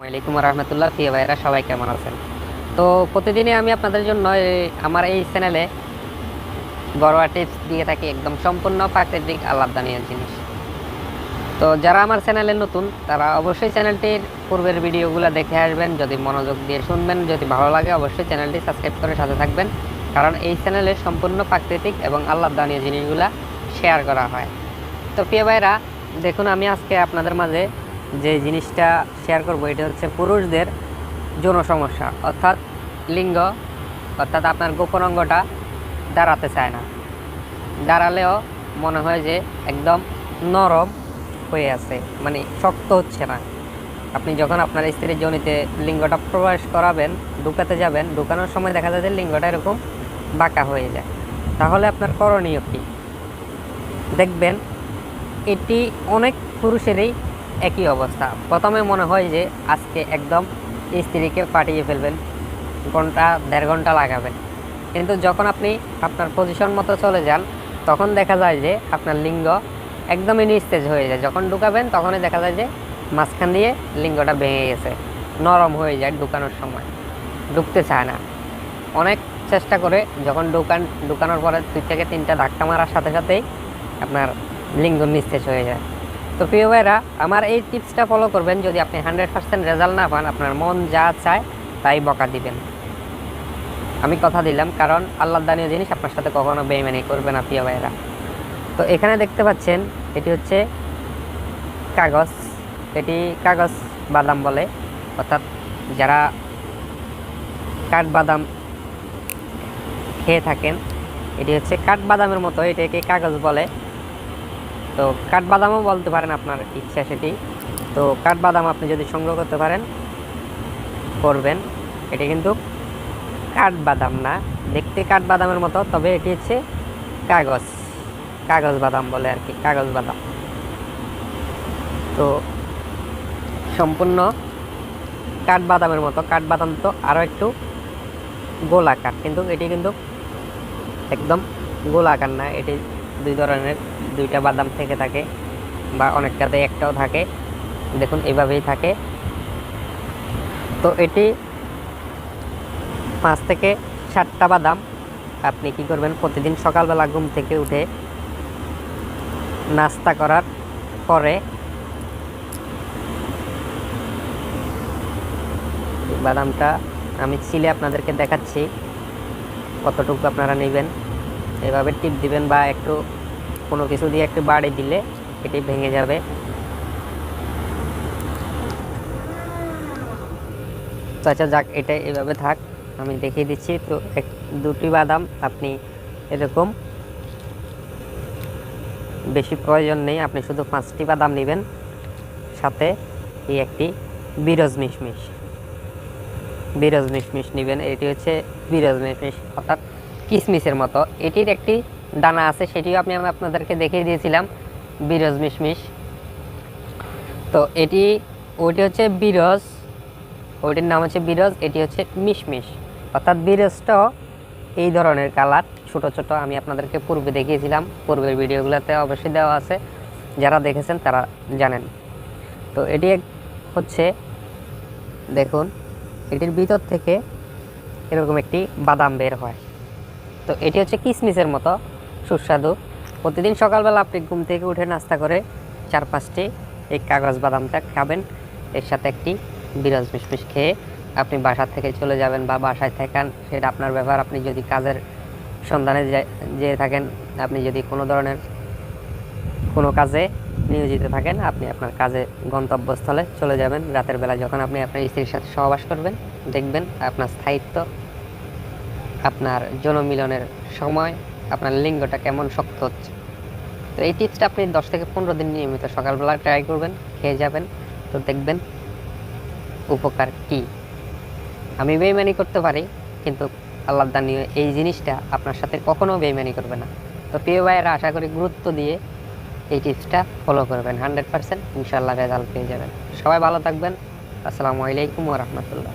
ওয়ালাইকুম রহমতুল্লাহ। প্রিয় ভাইরা সবাই কেমন আছেন? তো প্রতিদিনই আমি আপনাদের জন্য আমার এই চ্যানেলে ঘরোয়া টিপস দিয়ে থাকি একদম সম্পূর্ণ প্রাকৃতিক আলাদানীয় জিনিস। তো যারা আমার চ্যানেলে নতুন, তারা অবশ্যই চ্যানেলটির পূর্বের ভিডিওগুলো দেখে আসবেন। যদি মনোযোগ দিয়ে শুনবেন, যদি ভালো লাগে, অবশ্যই চ্যানেলটি সাবস্ক্রাইব করে সাথে থাকবেন। কারণ এই চ্যানেলে সম্পূর্ণ প্রাকৃতিক এবং আল্লাহদানীয় জিনিসগুলো শেয়ার করা হয়। তো প্রিয় ভাইরা দেখুন আমি আজকে আপনাদের মাঝে যে জিনিসটা শেয়ার করব, এটা হচ্ছে পুরুষদের যৌন সমস্যা। অর্থাৎ লিঙ্গ, অর্থাৎ আপনার গোপন অঙ্গটা দাঁড়াতে চায় না। দাঁড়ালেও মনে হয় যে একদম নরম হয়ে আছে মানে শক্ত হচ্ছে না। আপনি যখন আপনার স্ত্রীর জনিতে লিঙ্গটা প্রবেশ করাবেন, ঢুকাতে যাবেন, ঢুকানোর সময় দেখা যায় যে লিঙ্গটা এরকম বাঁকা হয়ে যায়। তাহলে আপনার করণীয় কী? দেখবেন, এটি অনেক পুরুষেরই একই অবস্থা। প্রথমে মনে হয় যে আজকে একদম স্ত্রীকে পাঠিয়ে ফেলবেন, ঘণ্টা, দেড় ঘণ্টা লাগাবেন। কিন্তু যখন আপনি আপনার পজিশন মতো চলে যান, তখন দেখা যায় যে আপনার লিঙ্গ একদমই নিস্তেজ হয়ে যায়। যখন ঢুকাবেন, তখনই দেখা যায় যে মাঝখান দিয়ে লিঙ্গটা ভেঙে গেছে, নরম হয়ে যায় ঢুকানোর সময়। ঢুকতে চায় না। অনেক চেষ্টা করে যখন ঢুকান, ঢুকানোর পরে দুই থেকে তিনটা ধাক্কা মারার সাথে সাথেই আপনার লিঙ্গ নিস্তেজ হয়ে যায়। তো প্রিয় ভাইরা আমার এই টিপসটা ফলো করবেন যদি আপনি হান্ড্রেড পার্সেন্ট রেজাল্ট না পান, আপনার মন যা চায় তাই বকা দিবেন। আমি কথা দিলাম, কারণ আল্লাহ দানীয় জিনিস আপনার সাথে কখনো বেইমানি করবে না, প্রিয় ভাইরা তো এখানে দেখতে পাচ্ছেন, এটি হচ্ছে কাগজ। এটি কাগজ বাদাম বলে, অর্থাৎ যারা কাঠবাদাম খেয়ে থাকেন, এটি হচ্ছে কাঠবাদামের মতো এটাকে কাগজ বলে। তো কাঠবাদামও বলতে পারেন আপনার ইচ্ছা সেটি। তো কাঠবাদাম আপনি যদি সংগ্রহ করতে পারেন, করবেন। এটি কিন্তু কাঠবাদাম না। দেখতে কাঠবাদামের মতো, তবে এটি হচ্ছে কাগজ। কাগজ বাদাম বলে আর কি, কাগজ বাদাম। তো সম্পূর্ণ কাঠবাদামের মতো। কাঠবাদাম তো আরও একটু গোলাকার, কিন্তু এটি কিন্তু একদম গোলাকার না। এটি দুই ধরনের দুইটা বাদাম থেকে থাকে বা অনেকটাতে একটাও থাকে। দেখুন, এভাবেই থাকে। তো এটি পাঁচ থেকে সাতটা বাদাম। আপনি কি করবেন, প্রতিদিন সকালবেলা ঘুম থেকে উঠে নাস্তা করার পরে বাদামটা আমি ছিলে আপনাদেরকে দেখাচ্ছি। কতটুকু আপনারা নেবেন, এভাবে টিপ দিবেন বা একটু কোনো কিছু দিয়ে একটু বাড়ি দিলে এটি ভেঙে যাবে। আচ্ছা যাক, এটা এভাবে থাক, আমি দেখিয়ে দিচ্ছি। তো এক, দুটি বাদাম, আপনি এরকম। বেশি প্রয়োজন নেই, আপনি শুধু পাঁচটি বাদাম নেবেন। সাথে এই একটি বিরজ মিশমিশ। বিরজ মিশমিশ নেবেন, এটি হচ্ছে বিরজ মিশমিশ, অর্থাৎ কিসমিসের মতো। এটির একটি দানা আছে, সেটিও আমি আপনাদেরকে দেখিয়ে দিয়েছিলাম। বিরজ মিশমিশ। তো এটি, ওইটি হচ্ছে বিরজ ওইটির নাম হচ্ছে বিরজ এটি হচ্ছে মিশমিশ। অর্থাৎ বিরজটাও এই ধরনের কালার, ছোট ছোট আমি আপনাদেরকে পূর্বে দেখিয়েছিলাম। পূর্বের ভিডিওগুলোতে অবশ্যই দেওয়া আছে। যারা দেখেছেন তারা জানেন। তো এটি হচ্ছে, দেখুন, এটির ভিতর থেকে এরকম একটি বাদাম বের হয়। তো এটি হচ্ছে কিসমিসের মতো। সুস্বাদু। প্রতিদিন সকালবেলা আপনি ঘুম থেকে উঠে নাস্তা করে চার পাঁচটি এই কাগজ বাদামটা খাবেন। এর সাথে একটি বিরজ মিশমিশ খেয়ে আপনি বাসা থেকে চলে যাবেন বা বাসায় থাকেন। সেটা আপনার ব্যাপার আপনি যদি কাজের সন্ধানে যেয়ে থাকেন, আপনি যদি কোনো ধরনের কোনো কাজে নিয়োজিত থাকেন, আপনি আপনার কাজে গন্তব্যস্থলে চলে যাবেন। রাতের বেলা যখন আপনি আপনার স্ত্রীর সাথে সহবাস করবেন, দেখবেন আপনার স্থায়িত্ব, আপনার জনমিলনের সময় আপনার লিঙ্গটা কেমন শক্ত হচ্ছে। তো এই টিপসটা আপনি দশ থেকে পনেরো দিন নিয়মিত সকালবেলা ট্রাই করবেন, খেয়ে যাবেন, তো দেখবেন উপকার কি। আমি বেইমানি করতে পারি, কিন্তু আল্লাহ দানীয় এই জিনিসটা আপনার সাথে কখনো বেইমানি করবে না। তো প্রিয় ভাইয়েরা, আশা করি গুরুত্ব দিয়ে এই টিপসটা ফলো করবেন হান্ড্রেড পার্সেন্ট ইনশাল্লাহ রেজাল্ট পেয়ে যাবেন। সবাই ভালো থাকবেন। আসসালামু আলাইকুম রহমতুল্লাহ।